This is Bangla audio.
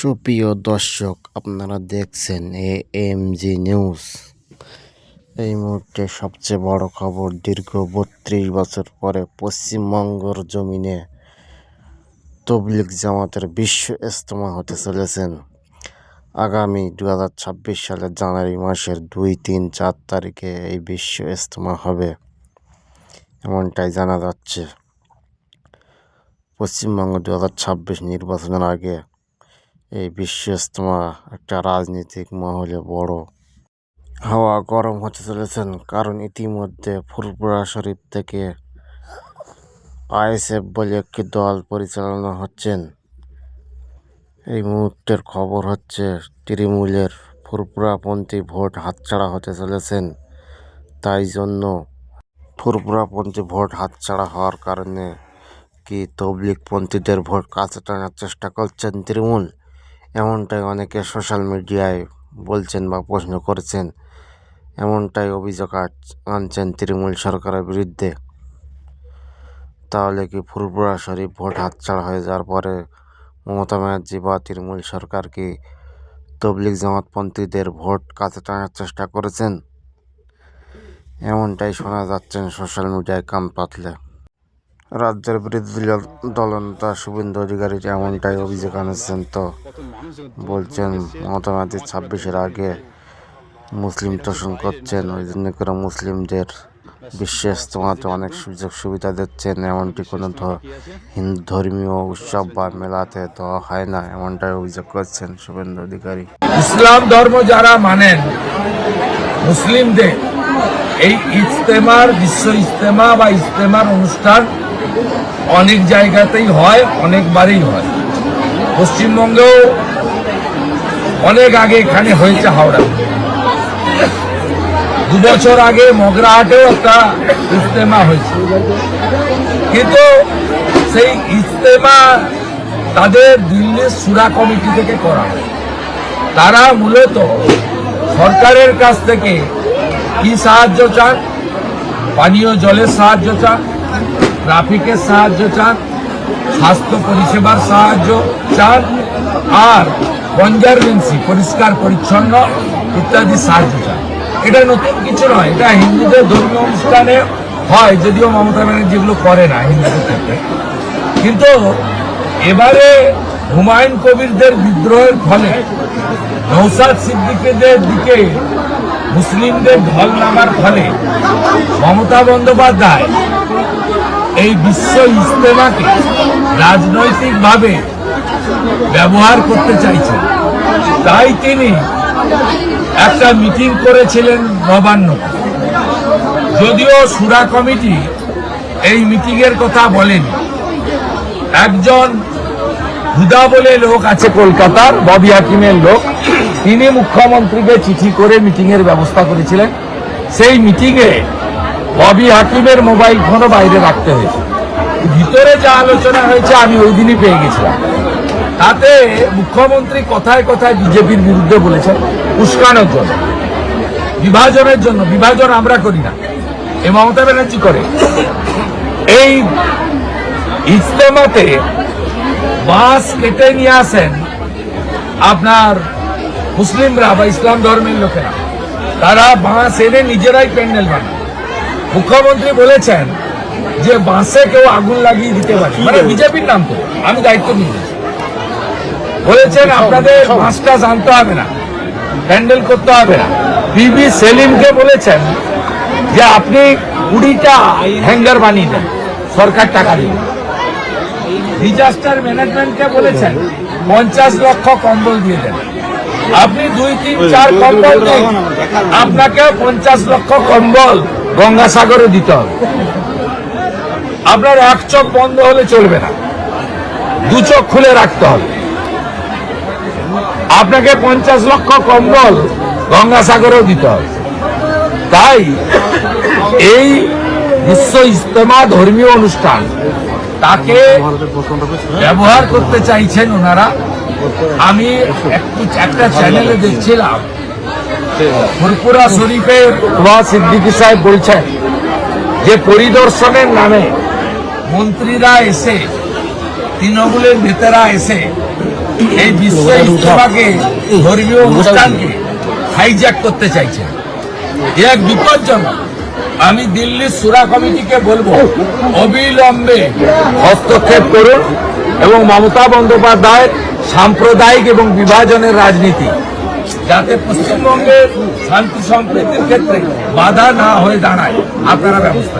সুপ্রিয় দর্শক, আপনারা দেখছেন এ এম জি নিউজ। এই মুহূর্তে সবচেয়ে বড় খবর, দীর্ঘ বত্রিশ বছর পরে পশ্চিমবঙ্গর জমিনে তবলিগ জামাতের বিশ্ব ইজতেমা হতে চলেছেন। আগামী দু হাজার ছাব্বিশ সালের জানুয়ারি মাসের দুই তিন চার তারিখে এই বিশ্ব ইজতেমা হবে, এমনটাই জানা যাচ্ছে। পশ্চিমবঙ্গ দু হাজার ছাব্বিশ নির্বাচনের আগে এই বিশ্ব ইজতেমা একটা রাজনৈতিক মহলে বড়। হাওয়া গরম হতে চলেছেন কারণ ইতিমধ্যে ফুরপুরা শরীফ থেকে আইএসএফ বলে একটি দল পরিচালনা হচ্ছেন। এই মুহূর্তের খবর হচ্ছে, তৃণমূলের ফুরপুরাপন্থী ভোট হাতছাড়া হতে চলেছেন। তাই জন্য ফুরপুরাপন্থী ভোট হাতছাড়া হওয়ার কারণে কি তবলিগপন্থীদের ভোট কাছে টানার চেষ্টা করছেন তৃণমূল? এমনটাই অনেকে সোশ্যাল মিডিয়ায় বলছেন বা প্রশ্ন করেছেন, এমনটাই অভিযোগ আনছেন তৃণমূল সরকারের বিরুদ্ধে। তাহলে কি ফুরপুরা শরীফ ভোট হাতছাড়া হয়ে যাওয়ার পরে মমতা ব্যানার্জি বা তৃণমূল সরকার কি তবলিগ জামাতপন্থীদের ভোট কাছে টানার চেষ্টা করেছেন? এমনটাই শোনা যাচ্ছেন সোশ্যাল মিডিয়ায় কাম পাতলে। রাজ্যের বিরোধী দল দলনেতা শুভেন্দু অধিকারী এমনটাই অভিযোগ আনেছেন তো বলছেন মমতা ছাব্বিশের আগে মুসলিম তোষণ করছেন ওই জন্য করে মুসলিমদের বিশ্ব ইজতেমাতে অনেক সুযোগ সুবিধা দিচ্ছেন। এমনটি কোনো হিন্দু ধর্মীয় উৎসব বা মেলাতে দেওয়া হয় না, এমনটাই অভিযোগ করছেন শুভেন্দু অধিকারী। ইসলাম ধর্ম যারা মানেন, মুসলিমদের এই ইজতেমার, বিশ্ব ইজতেমা বা ইজতেমার অনুষ্ঠান অনেক জায়গাতেই হয়, অনেকবারই হয়। পশ্চিমবঙ্গেও অনেক আগে এখানে হয়েছে হাওড়া। দু বছর আগে মগরাহাটেও একটা ইজতেমা হয়েছে। কিন্তু সেই ইজতেমা তাদের দিল্লির সুরা কমিটি থেকে করা তারা মূলত সরকারের কাছ থেকে কি সাহায্য চান? পানীয় জলের সাহায্য চান? ট্রাফিকের সাহায্য চান, স্বাস্থ্য পরিষেবার সাহায্য চান, আর কনজারভেন্সি পরিষ্কার, পরিচ্ছন্ন ইত্যাদি সাহায্য চান। এটা নতুন কিছু নয়, এটা হিন্দুদের ধর্মীয় অনুষ্ঠানে হয়, যদিও মমতা ব্যানার্জি যেগুলো করে না হিন্দুদের ক্ষেত্রে। কিন্তু এবারে হুমায়ুন কবিরদের বিদ্রোহের ফলে নৌসাদ সিদ্দিকীদের দিকে মুসলিমদের ঢল নামার ফলে মমতা বন্দ্যোপাধ্যায় এই বিশ্ব ইজতেমাকে রাজনৈতিকভাবে ব্যবহার করতে চাইছেন তাই তিনি একটা মিটিং করেছিলেন নবান্ন। যদিও সুরা কমিটি এই মিটিংয়ের কথা বলেনি। একজন হুদা বলে লোক আছে কলকাতার, ববি হাকিমের লোক। তিনি মুখ্যমন্ত্রীকে চিঠি করে মিটিংয়ের ব্যবস্থা করেছিলেন। সেই মিটিং এ ববি হাকিমের মোবাইল ফোনও বাইরে রাখতে হয়েছে। ভিতরে যা আলোচনা হয়েছে আমি ওই দিনই পেয়ে গেছিলাম। তাতে মুখ্যমন্ত্রী কথায় কথায় বিজেপির বিরুদ্ধে বলেছেন, উস্কানোর জন্য, বিভাজনের জন্য, বিভাজন আমরা করি না। এ মমতা ব্যানার্জি করে। এই ইজতেমাতে বাঁশ কেটে নিয়ে আসেন আপনার মুসলিমরা বা ইসলাম ধর্মের লোকেরা। তারা বাঁশ এনে নিজেরাই প্যান্ডেল বানায়। মুখ্যমন্ত্রী বলেছেন যে বাঁশে কেউ আগুন লাগিয়ে দিতে পারে। মানে বিজেপির নাম তো। আমি দায়িত্ব নিয়েছি। বলেছেন আপনাদের বাঁশটা জানতে হবে না প্যান্ডেল করতে হবে না। বিবি সেলিমকে বলেছেন যে আপনি কুড়িটা হ্যাঙ্গার বানিয়ে দেন সরকার টাকা দিবে ডিজাস্টার ম্যানেজমেন্টকে বলেছেন পঞ্চাশ লক্ষ কম্বল দিয়ে দেন। আপনি দুই তিন চার কম্বল দিন আপনাকে পঞ্চাশ লক্ষ কম্বল গঙ্গাসাগরে দিতে হবে। আপনার এক চোখ বন্ধ হলে চলবে না। দু চোখ খুলে রাখতে হবে। আপনাকে পঞ্চাশ লক্ষ কম্বল গঙ্গাসাগরেও দিতে হবে। তাই এই বিশ্ব ইজতেমা ধর্মীয় অনুষ্ঠান তাকে ব্যবহার করতে চাইছেন ওনারা। আমি একটা চ্যানেলে দেখছিলাম। ফুরপুরা শরীফের ওয়াজ সিদ্দিকী সাহেব বলছেন যে পরিদর্শনের নামে মন্ত্রীরা এসে, তৃণমূলের নেতারা এসে এই বিশ্ব ইস্তেমাকে ধর্মীয় অনুষ্ঠানকে হাইজ্যাক করতে চাইছে। এক বিপজ্জনক। আমি দিল্লির সুরা কমিটিকে বলব, অবিলম্বে হস্তক্ষেপ করুন এবং মমতা বন্দ্যোপাধ্যায় সাম্প্রদায়িক এবং বিভাজনের রাজনীতি যাতে পশ্চিমবঙ্গের শান্তি সম্প্রীতির ক্ষেত্রে বাধা না হয়ে দাঁড়ায়। আপনারা ব্যবস্থা